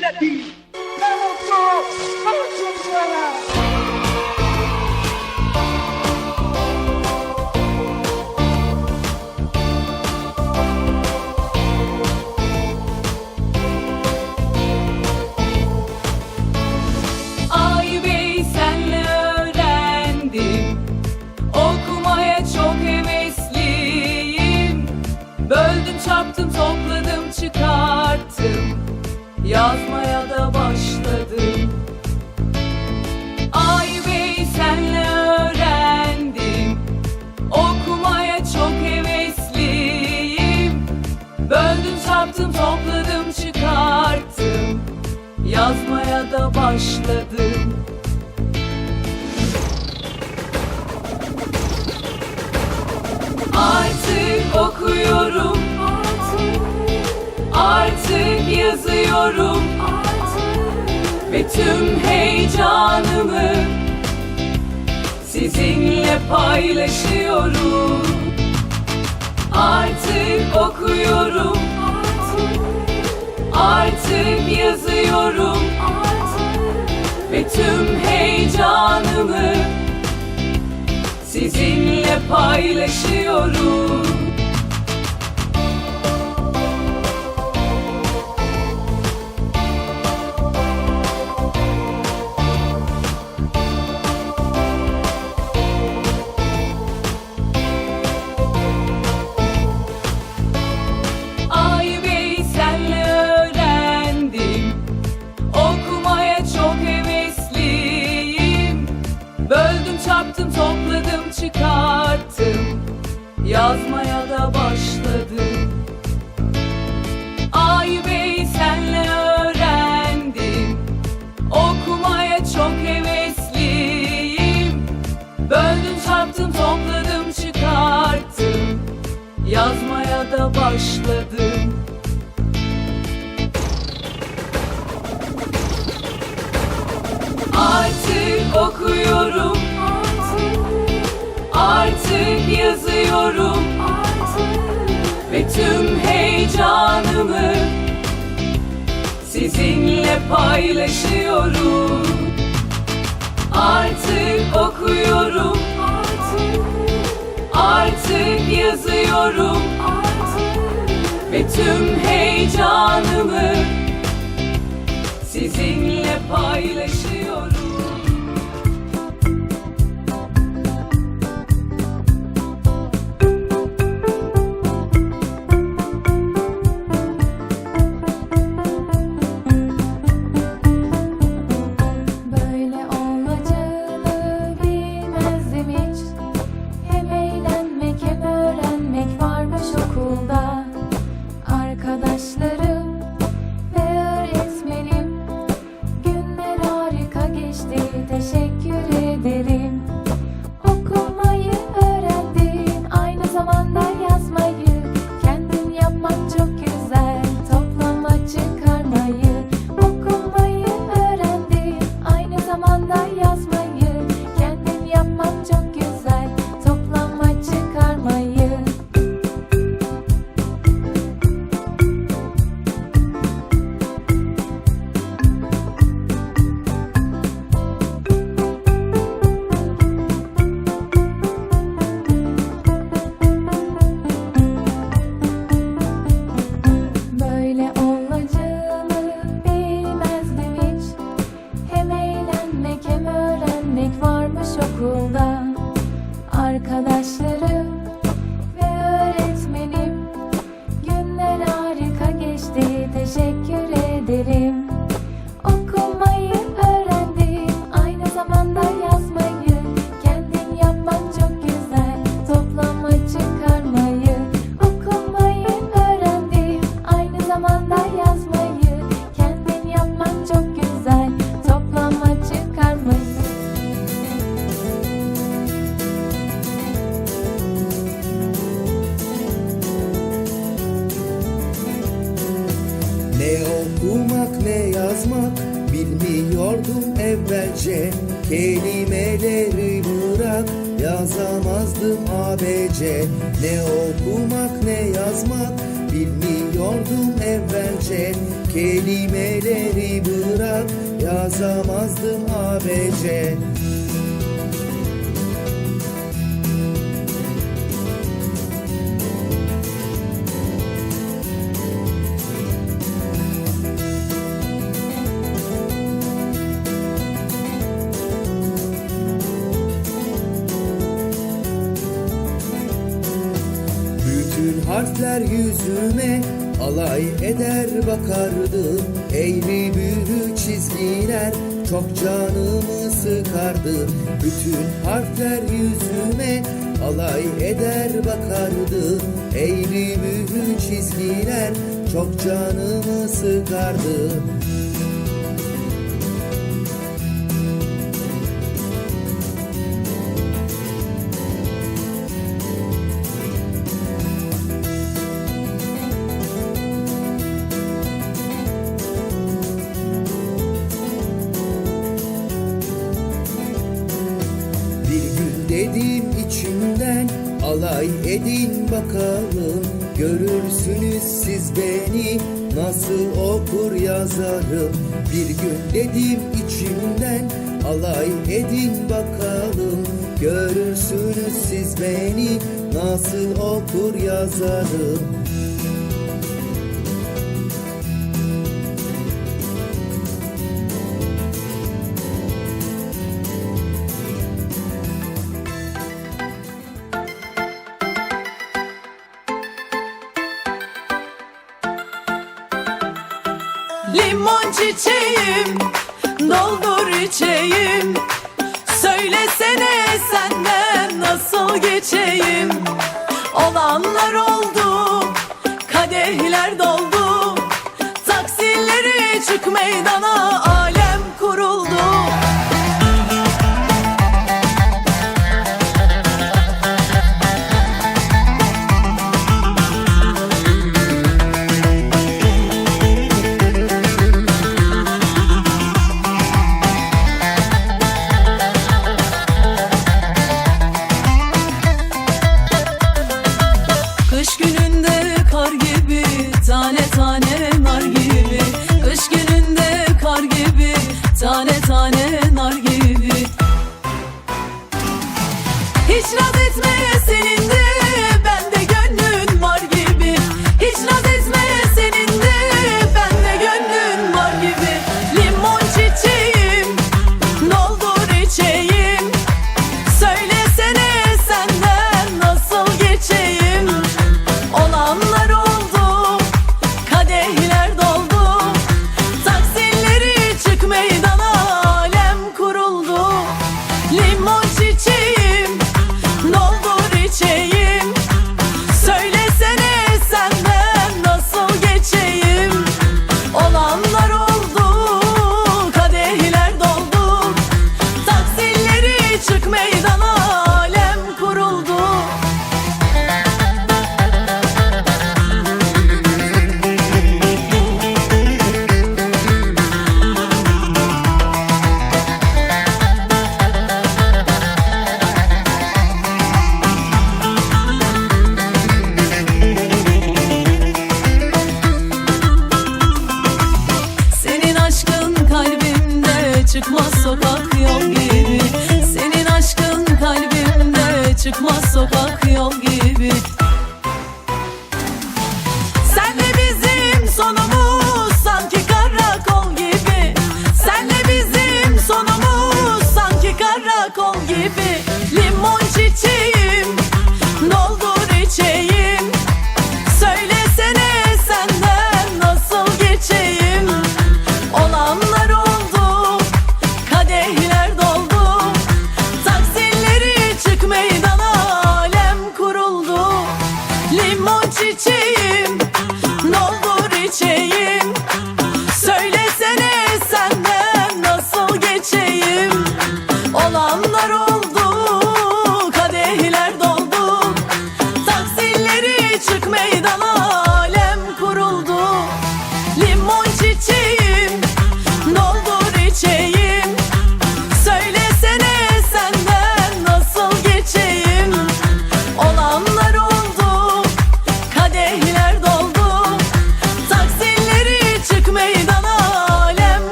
Latine. yazmaya da başladım. Ay bey senle öğrendim. Okumaya çok hevesliyim. Böldüm çarptım topladım çıkarttım. Yazmaya da başladım. yazıyorum. Artık Ve tüm heyecanımı sizinle paylaşıyorum. Artık okuyorum. Artık yazıyorum. Artık Ve tüm heyecanımı sizinle paylaşıyorum. başladım. Artık okuyorum. Artık yazıyorum. Ve tüm heyecanımı Sizinle paylaşıyorum. Artık okuyorum. Artık yazıyorum ve tüm heyecanımı sizinle paylaşacağım. Kasama Yazamazdım ABC Ne okumak ne yazmak Bilmiyordum evvelce. Kelimeleri bırak Yazamazdım ABC harfler yüzüme alay eder bakardı. Eğri büğrü çizgiler çok canımı sıkardı. Bütün harfler yüzüme alay eder bakardı. Eğri büğrü çizgiler çok canımı sıkardı alay edin bakalım Görürsünüz siz beni nasıl okur yazarım. Bir gün dedim içimden alay edin bakalım Görürsünüz siz beni nasıl okur yazarım meydana çıkmaz sokak yol gibi. Senin aşkın kalbimde çıkmaz sokak yol gibi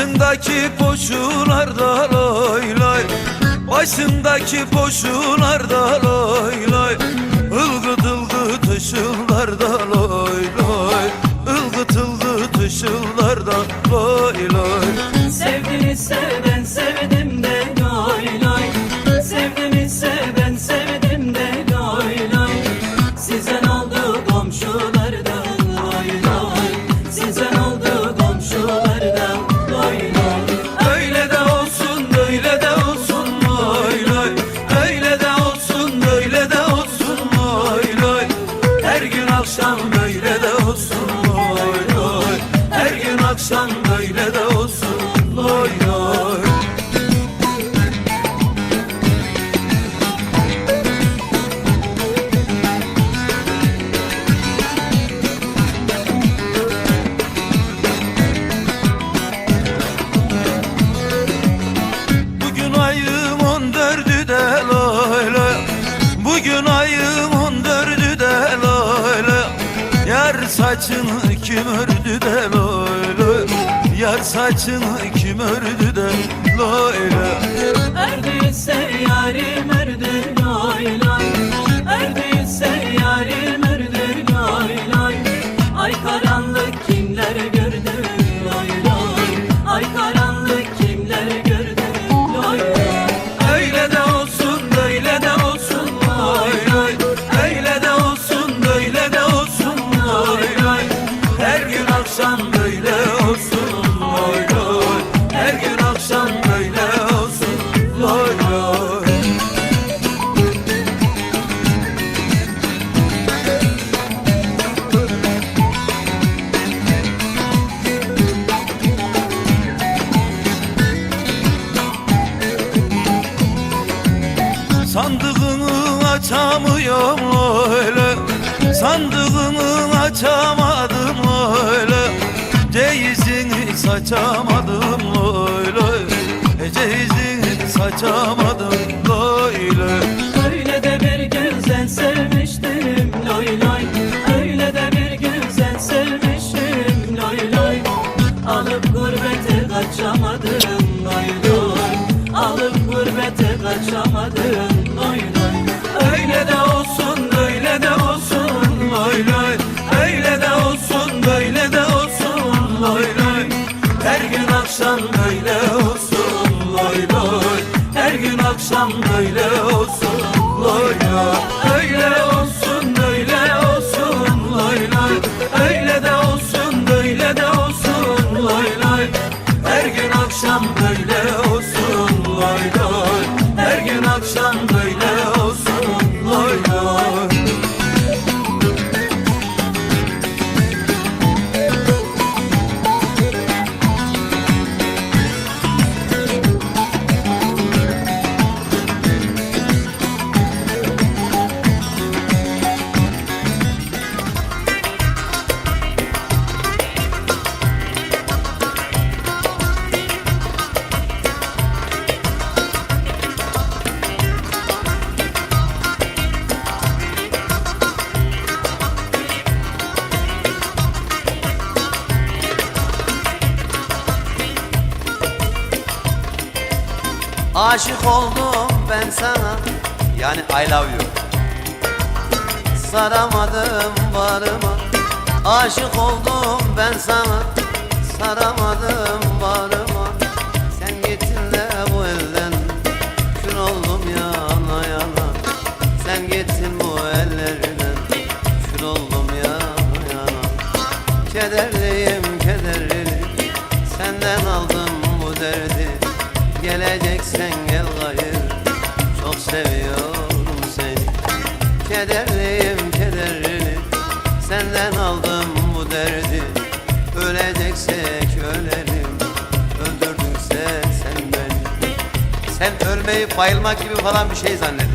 Başındaki poşularda loy loy. Başındaki poşularda loy loy. Ilgıt ılgıt ışıllarda loy loy. Ilgıt ılgıt ışıllarda loy loy. Sevdimi seven akşam böyle de olsun loy loy. Bugün ayım on dördü de loy loy. Bugün ayım on dördü de loy loy. Yar saçını kim ördü de loy Yar saçını kim ördü de? Loy Erdiyse yarim erdi Sandığını açamadım öyle. Ceyizini saçamadım öyle. Ceyizini saçamadım. öyle gün akşam böyle olsun loy Aşık oldum ben sana. Yani I love you. Saramadım bağrıma Aşık oldum ben sana. Saramadım bağrıma Sen gittin de bu elden. Kül oldum yana yana. Sen gittin bu ellerden Kül oldum Geleceksen gel gayır Çok seviyorum seni. Kederliyim kederli Senden aldım bu derdi. Öleceksek ölelim Öldürdünse sen beni. Sen ölmeyi bayılmak gibi falan bir şey zannediyorsun